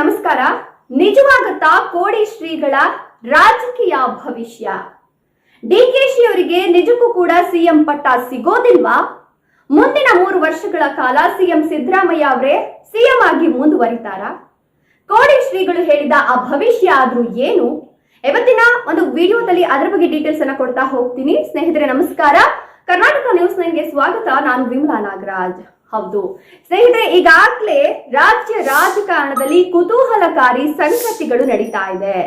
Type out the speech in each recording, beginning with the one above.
ನಮಸ್ಕಾರ. ನಿಜವಾಗುತ್ತಾ ಕೋಡಿ ಶ್ರೀಗಳ ರಾಜಕೀಯ ಭವಿಷ್ಯ? ಡಿಕೆಶಿ ಅವರಿಗೆ ನಿಜಕ್ಕೂ ಕೂಡ ಸಿಎಂ ಪಟ್ಟ ಸಿಗೋದಿಲ್ವಾ? ಮುಂದಿನ ಮೂರು ವರ್ಷಗಳ ಕಾಲ ಸಿಎಂ ಸಿದ್ದರಾಮಯ್ಯ ಅವರೇ ಸಿಎಂ ಆಗಿ ಮುಂದುವರಿತಾರ? ಕೋಡಿ ಶ್ರೀಗಳು ಹೇಳಿದ ಆ ಭವಿಷ್ಯ ಆದ್ರೂ ಏನು? ಇವತ್ತಿನ ಒಂದು ವಿಡಿಯೋದಲ್ಲಿ ಅದರ ಬಗ್ಗೆ ಡೀಟೇಲ್ಸ್ ಅನ್ನ ಕೊಡ್ತಾ ಹೋಗ್ತೀನಿ. ಸ್ನೇಹಿತರೆ, ನಮಸ್ಕಾರ. ಕರ್ನಾಟಕ ನ್ಯೂಸ್ ನೈನ್ಗೆ ಸ್ವಾಗತ. ನಾನು ವಿಮಲಾ ನಾಗರಾಜ್. ಹೌದು. ಸ್ನೇಹಿತರೆ, ಈಗಾಗಲೇ ರಾಜ್ಯ ರಾಜಕಾರಣದಲ್ಲಿ ಕುತೂಹಲಕಾರಿ ಸಂಗತಿಗಳು ನಡೀತಾ ಇದೆ.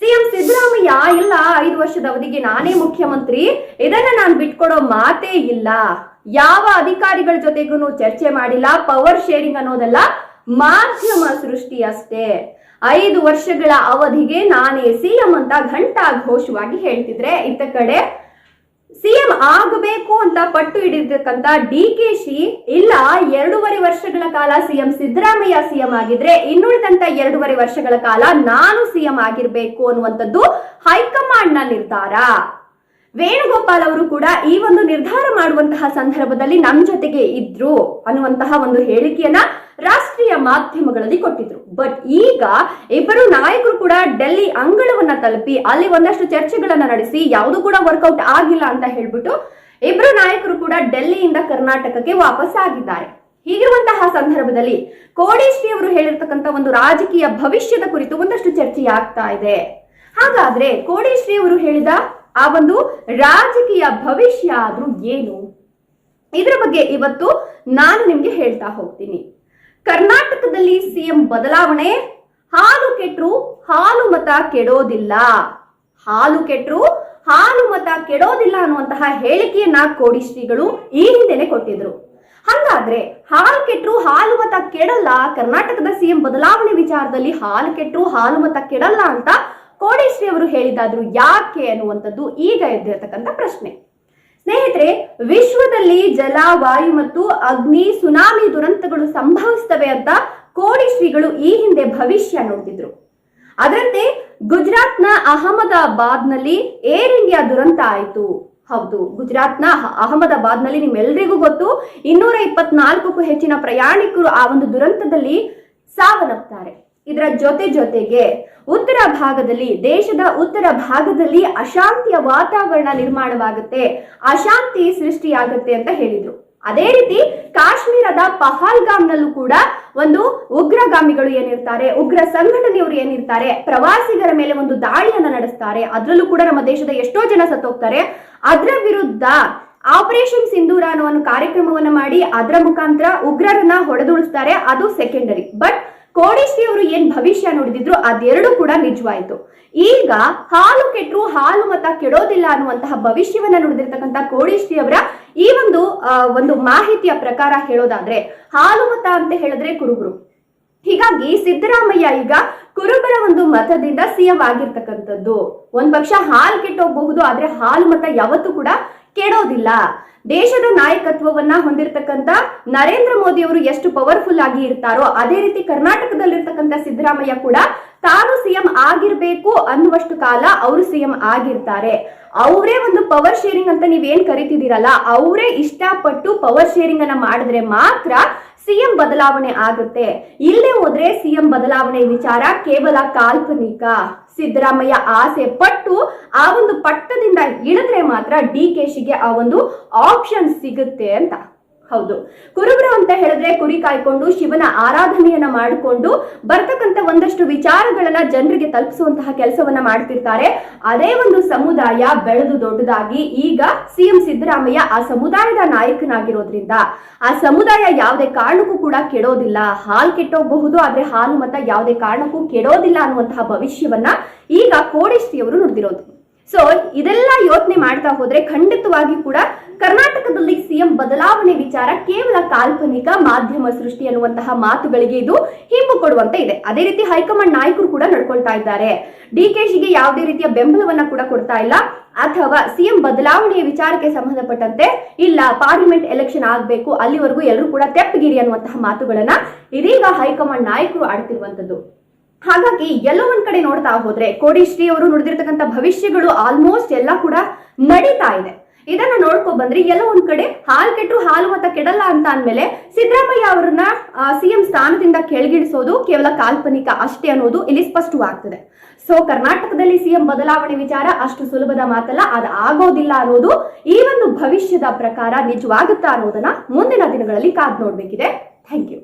ಸಿಎಂ ಸಿದ್ದರಾಮಯ್ಯ, ಇಲ್ಲ, ಐದು ವರ್ಷದ ಅವಧಿಗೆ ನಾನೇ ಮುಖ್ಯಮಂತ್ರಿ, ಇದನ್ನ ನಾನು ಬಿಟ್ಕೊಡೋ ಮಾತೇ ಇಲ್ಲ. ಯಾವ ಅಧಿಕಾರಿಗಳ ಜೊತೆಗೂ ಚರ್ಚೆ ಮಾಡಿಲ್ಲ, ಪವರ್ ಶೇರಿಂಗ್ ಅನ್ನೋದೆಲ್ಲ, ಮಾಧ್ಯಮ ಸೃಷ್ಟಿ ಅಷ್ಟೇ. ಐದು ವರ್ಷಗಳ ಅವಧಿಗೆ ನಾನೇ ಸಿಎಂ ಅಂತ ಘಂಟಾ ಘೋಷವಾಗಿ ಹೇಳ್ತಿದ್ರೆ, ಇತ್ತ ಕಡೆ ಸಿಎಂ ಆಗಬೇಕು ಅಂತ ಪಟ್ಟು ಹಿಡಿದಿರ್ತಕ್ಕಂತ ಡಿ ಕೆ ಶಿ ಇಲ್ಲ ಎರಡೂವರೆ ವರ್ಷಗಳ ಕಾಲ ಸಿಎಂ ಸಿದ್ದರಾಮಯ್ಯ ಸಿಎಂ ಆಗಿದ್ರೆ ಇನ್ನುಳಿದಂತ ಎರಡೂವರೆ ವರ್ಷಗಳ ಕಾಲ ನಾನು ಸಿಎಂ ಆಗಿರ್ಬೇಕು ಅನ್ನುವಂಥದ್ದು ಹೈಕಮಾಂಡ್ನ ನಿರ್ಧಾರ ವೇಣುಗೋಪಾಲ್ ಅವರು ಕೂಡ ಈ ಒಂದು ನಿರ್ಧಾರ ಮಾಡುವಂತಹ ಸಂದರ್ಭದಲ್ಲಿ ನಮ್ಮ ಜೊತೆಗೆ ಇದ್ರು ಅನ್ನುವಂತಹ ಒಂದು ಹೇಳಿಕೆಯನ್ನ ರಾಷ್ಟ್ರೀಯ ಮಾಧ್ಯಮಗಳಲ್ಲಿ ಕೊಟ್ಟಿದ್ರು. ಬಟ್ ಈಗ ಇಬ್ಬರು ನಾಯಕರು ಕೂಡ ಡೆಲ್ಲಿ ಅಂಗಳವನ್ನ ತಲುಪಿ ಅಲ್ಲಿ ಒಂದಷ್ಟು ಚರ್ಚೆಗಳನ್ನ ನಡೆಸಿ ಯಾವುದು ಕೂಡ ವರ್ಕೌಟ್ ಆಗಿಲ್ಲ ಅಂತ ಹೇಳ್ಬಿಟ್ಟು ಇಬ್ಬರು ನಾಯಕರು ಕೂಡ ಡೆಲ್ಲಿಯಿಂದ ಕರ್ನಾಟಕಕ್ಕೆ ವಾಪಸ್ ಆಗಿದ್ದಾರೆ. ಹೀಗಿರುವಂತಹ ಸಂದರ್ಭದಲ್ಲಿ ಕೋಡಿಶ್ರೀ ಅವರು ಹೇಳಿರ್ತಕ್ಕಂಥ ಒಂದು ರಾಜಕೀಯ ಭವಿಷ್ಯದ ಕುರಿತು ಒಂದಷ್ಟು ಚರ್ಚೆ ಆಗ್ತಾ ಇದೆ. ಹಾಗಾದ್ರೆ ಕೋಡಿಶ್ರೀ ಅವರು ಹೇಳಿದ ಆ ಒಂದು ರಾಜಕೀಯ ಭವಿಷ್ಯ ಆದ್ರೂ ಏನು? ಇದರ ಬಗ್ಗೆ ಇವತ್ತು ನಾನು ನಿಮ್ಗೆ ಹೇಳ್ತಾ ಹೋಗ್ತೀನಿ. ಕರ್ನಾಟಕದಲ್ಲಿ ಸಿಎಂ ಬದಲಾವಣೆ, ಹಾಲು ಕೆಟ್ಟರು ಹಾಲು ಮತ ಕೆಡೋದಿಲ್ಲ. ಹಾಲು ಕೆಟ್ಟರು ಹಾಲು ಮತ ಕೆಡೋದಿಲ್ಲ ಅನ್ನುವಂತಹ ಹೇಳಿಕೆಯನ್ನ ಕೋಡಿ ಶ್ರೀಗಳು ಈ ಹಿಂದೆನೆ ಕೊಟ್ಟಿದ್ರು. ಹಂಗಾದ್ರೆ ಹಾಲು ಕೆಟ್ಟರು ಹಾಲು ಮತ ಕೆಡಲ್ಲ, ಕರ್ನಾಟಕದ ಸಿಎಂ ಬದಲಾವಣೆ ವಿಚಾರದಲ್ಲಿ ಹಾಲು ಕೆಟ್ಟರು ಹಾಲು ಮತ ಕೆಡಲ್ಲ ಅಂತ ಕೋಡೇಶ್ರೀ ಅವರು ಹೇಳಿದಾದ್ರು ಯಾಕೆ ಅನ್ನುವಂಥದ್ದು ಈಗ ಎದ್ದಿರತಕ್ಕಂಥ ಪ್ರಶ್ನೆ. ಸ್ನೇಹಿತರೆ, ವಿಶ್ವದಲ್ಲಿ ಜಲ, ವಾಯು ಮತ್ತು ಅಗ್ನಿ, ಸುನಾಮಿ ದುರಂತಗಳು ಸಂಭವಿಸ್ತವೆ ಅಂತ ಕೋಡಿ ಶ್ರೀಗಳು ಈ ಹಿಂದೆ ಭವಿಷ್ಯ ನೋಡ್ತಿದ್ರು. ಅದರಂತೆ ಗುಜರಾತ್ನ ಅಹಮದಾಬಾದ್ನಲ್ಲಿ ಏರ್ ಇಂಡಿಯಾ ದುರಂತ ಆಯಿತು. ಹೌದು, ಗುಜರಾತ್ನ ಅಹಮದಾಬಾದ್ ಅಹಮದಾಬಾದ್ನಲ್ಲಿ ನಿಮ್ಮೆಲ್ಲರಿಗೂ ಗೊತ್ತು, ಇನ್ನೂರ ಇಪ್ಪತ್ನಾಲ್ಕಕ್ಕೂ ಹೆಚ್ಚಿನ ಪ್ರಯಾಣಿಕರು ಆ ಒಂದು ದುರಂತದಲ್ಲಿ ಸಾವನ್ನಪ್ತಾರೆ. ಇದರ ಜೊತೆ ಜೊತೆಗೆ ಉತ್ತರ ಭಾಗದಲ್ಲಿ, ದೇಶದ ಉತ್ತರ ಭಾಗದಲ್ಲಿ ಅಶಾಂತಿಯ ವಾತಾವರಣ ನಿರ್ಮಾಣವಾಗುತ್ತೆ, ಅಶಾಂತಿ ಸೃಷ್ಟಿಯಾಗುತ್ತೆ ಅಂತ ಹೇಳಿದ್ರು. ಅದೇ ರೀತಿ ಕಾಶ್ಮೀರದ ಪಹಲ್ಗಾಮ್ನಲ್ಲೂ ಕೂಡ ಒಂದು ಉಗ್ರಗಾಮಿಗಳು ಏನಿರ್ತಾರೆ, ಉಗ್ರ ಸಂಘಟನೆಯವರು ಏನಿರ್ತಾರೆ, ಪ್ರವಾಸಿಗರ ಮೇಲೆ ಒಂದು ದಾಳಿಯನ್ನ ನಡೆಸ್ತಾರೆ, ಅದರಲ್ಲೂ ಕೂಡ ನಮ್ಮ ದೇಶದ ಎಷ್ಟೋ ಜನ ಸತ್ತೋಗ್ತಾರೆ. ಅದರ ವಿರುದ್ಧ ಆಪರೇಷನ್ ಸಿಂಧೂರ ಅನ್ನೋ ಒಂದು ಕಾರ್ಯಕ್ರಮವನ್ನ ಮಾಡಿ, ಅದರ ಮುಖಾಂತರ ಉಗ್ರರನ್ನ ಹೊಡೆದುಳಿಸ್ತಾರೆ ಅದು ಸೆಕೆಂಡರಿ ಬಟ್ ಕೋಡಿಶ್ರೀ ಅವರು ಏನ್ ಭವಿಷ್ಯ ನೋಡಿದ್ರು ಅದೆರಡು ಕೂಡ ನಿಜವಾಯಿತು. ಈಗ ಹಾಲು ಕೆಟ್ಟರು ಹಾಲು ಮತ ಕೆಡೋದಿಲ್ಲ ಅನ್ನುವಂತಹ ಭವಿಷ್ಯವನ್ನ ನುಡಿದಿರ್ತಕ್ಕಂಥ ಕೋಡಿಶ್ರೀ ಅವರ ಈ ಒಂದು ಒಂದು ಮಾಹಿತಿಯ ಪ್ರಕಾರ ಹೇಳೋದಾದ್ರೆ, ಹಾಲು ಮತ ಅಂತ ಹೇಳಿದ್ರೆ ಕುರುಬರು. ಹೀಗಾಗಿ ಸಿದ್ದರಾಮಯ್ಯ ಈಗ ಕುರುಬರ ಒಂದು ಮತದಿಂದ ಸಿಎಂ ಆಗಿರ್ತಕ್ಕಂಥದ್ದು. ಒಂದ್ ಪಕ್ಷ ಹಾಲು ಕೆಟ್ಟೋಗಬಹುದು, ಆದ್ರೆ ಹಾಲು ಮತ ಯಾವತ್ತೂ ಕೂಡ ಕೆಡೋದಿಲ್ಲ. ದೇಶದ ನಾಯಕತ್ವವನ್ನ ಹೊಂದಿರತಕ್ಕಂತ ನರೇಂದ್ರ ಮೋದಿ ಅವರು ಎಷ್ಟು ಪವರ್ಫುಲ್ ಆಗಿ ಇರ್ತಾರೋ ಅದೇ ರೀತಿ ಕರ್ನಾಟಕದಲ್ಲಿರ್ತಕ್ಕಂಥ ಸಿದ್ದರಾಮಯ್ಯ ಕೂಡ ತಾನು ಸಿಎಂ ಆಗಿರ್ಬೇಕು ಅನ್ನುವಷ್ಟು ಕಾಲ ಅವರು ಸಿಎಂ ಆಗಿರ್ತಾರೆ. ಅವರೇ ಒಂದು ಪವರ್ ಶೇರಿಂಗ್ ಅಂತ ನೀವೇನ್ ಕರಿತಿದ್ದೀರಲ್ಲ, ಅವರೇ ಇಷ್ಟಪಟ್ಟು ಪವರ್ ಶೇರಿಂಗ್ ಅನ್ನ ಮಾಡಿದ್ರೆ ಮಾತ್ರ ಸಿಎಂ ಬದಲಾವಣೆ ಆಗುತ್ತೆ. ಇಲ್ಲೇ ಹೋದ್ರೆ ಸಿಎಂ ಬದಲಾವಣೆ ವಿಚಾರ ಕೇವಲ ಕಾಲ್ಪನಿಕ. ಸಿದ್ದರಾಮಯ್ಯ ಆಸೆ ಪಟ್ಟು ಆ ಒಂದು ಪಟ್ಟದಿಂದ ಇಳಿದ್ರೆ ಮಾತ್ರ ಡಿ ಕೆ ಶಿಗೆ ಆ ಒಂದು ಆಪ್ಷನ್ ಸಿಗುತ್ತೆ ಅಂತ. ಹೌದು. ಕುರುಬರು ಅಂತ ಹೇಳಿದ್ರೆ ಕುರಿ ಕಾಯ್ಕೊಂಡು ಶಿವನ ಆರಾಧನೆಯನ್ನ ಮಾಡಿಕೊಂಡು ಬರ್ತಕ್ಕಂಥ ಒಂದಷ್ಟು ವಿಚಾರಗಳನ್ನ ಜನರಿಗೆ ತಲುಪಿಸುವಂತಹ ಕೆಲಸವನ್ನ ಮಾಡ್ತಿರ್ತಾರೆ. ಅದೇ ಒಂದು ಸಮುದಾಯ ಬೆಳೆದು ದೊಡ್ಡದಾಗಿ ಈಗ ಸಿಎಂ ಸಿದ್ದರಾಮಯ್ಯ ಆ ಸಮುದಾಯದ ನಾಯಕನಾಗಿರೋದ್ರಿಂದ ಆ ಸಮುದಾಯ ಯಾವುದೇ ಕಾರಣಕ್ಕೂ ಕೂಡ ಕೆಡೋದಿಲ್ಲ. ಹಾಲ್ ಕೆಟ್ಟೋಗಬಹುದು, ಆದ್ರೆ ಹಾಲು ಮತ ಯಾವುದೇ ಕಾರಣಕ್ಕೂ ಕೆಡೋದಿಲ್ಲ ಅನ್ನುವಂತಹ ಭವಿಷ್ಯವನ್ನ ಈಗ ಕೋಡಿಸ್ತಿಯವರು ನುಡಿದಿರೋದು. ಸೊ ಇದೆಲ್ಲ ಯೋಚನೆ ಮಾಡ್ತಾ ಹೋದ್ರೆ ಖಂಡಿತವಾಗಿ ಕೂಡ ಕರ್ನಾಟಕದಲ್ಲಿ ಸಿಎಂ ಬದಲಾವಣೆ ವಿಚಾರ ಕೇವಲ ಕಾಲ್ಪನಿಕ ಮಾಧ್ಯಮ ಸೃಷ್ಟಿ ಅನ್ನುವಂತಹ ಮಾತುಗಳಿಗೆ ಇದು ಹಿಂಪು ಕೊಡುವಂತೆ ಇದೆ. ಅದೇ ರೀತಿ ಹೈಕಮಾಂಡ್ ನಾಯಕರು ಕೂಡ ನಡ್ಕೊಳ್ತಾ ಇದ್ದಾರೆ. ಡಿಕೆಶಿಗೆ ಯಾವುದೇ ರೀತಿಯ ಬೆಂಬಲವನ್ನ ಕೂಡ ಕೊಡ್ತಾ ಇಲ್ಲ. ಅಥವಾ ಸಿಎಂ ಬದಲಾವಣೆಯ ವಿಚಾರಕ್ಕೆ ಸಂಬಂಧಪಟ್ಟಂತೆ ಇಲ್ಲ, ಪಾರ್ಲಿಮೆಂಟ್ ಎಲೆಕ್ಷನ್ ಆಗಬೇಕು, ಅಲ್ಲಿವರೆಗೂ ಎಲ್ಲರೂ ಕೂಡ ತೆಪ್ಪಗಿರಿ ಅನ್ನುವಂತಹ ಮಾತುಗಳನ್ನ ಇದೀಗ ಹೈಕಮಾಂಡ್ ನಾಯಕರು ಆಡ್ತಿರುವಂತದ್ದು ಹಾಗಾಗಿ ಎಲ್ಲೋ ಒಂದ್ ಕಡೆ ನೋಡ್ತಾ ಹೋದ್ರೆ ಕೋಡಿಶ್ರೀ ಅವರು ನುಡಿದಿರ್ತಕ್ಕಂಥ ಭವಿಷ್ಯಗಳು ಆಲ್ಮೋಸ್ಟ್ ಎಲ್ಲ ಕೂಡ ನಡೀತಾ ಇದೆ. ಇದನ್ನ ನೋಡ್ಕೊ ಬಂದ್ರಿ. ಎಲ್ಲ ಒಂದ್ ಕಡೆ ಹಾಲ್ ಕೆಟ್ಟರು ಹಾಲು ಮತ ಕೆಡಲ್ಲ ಅಂತ ಅಂದ್ಮೇಲೆ ಸಿದ್ದರಾಮಯ್ಯ ಅವರನ್ನ ಸಿಎಂ ಸ್ಥಾನದಿಂದ ಕೆಳಗಿಳಿಸೋದು ಕೇವಲ ಕಾಲ್ಪನಿಕ ಅಷ್ಟೇ ಅನ್ನೋದು ಇಲ್ಲಿ ಸ್ಪಷ್ಟವಾಗ್ತದೆ. ಸೊ ಕರ್ನಾಟಕದಲ್ಲಿ ಸಿಎಂ ಬದಲಾವಣೆ ವಿಚಾರ ಅಷ್ಟು ಸುಲಭದ ಮಾತಲ್ಲ, ಅದು ಆಗೋದಿಲ್ಲ ಅನ್ನೋದು ಈ ಒಂದು ಭವಿಷ್ಯದ ಪ್ರಕಾರ ನಿಜವಾಗುತ್ತಾ ಅನ್ನೋದನ್ನ ಮುಂದಿನ ದಿನಗಳಲ್ಲಿ ಕಾದ್ ನೋಡ್ಬೇಕಿದೆ. Thank you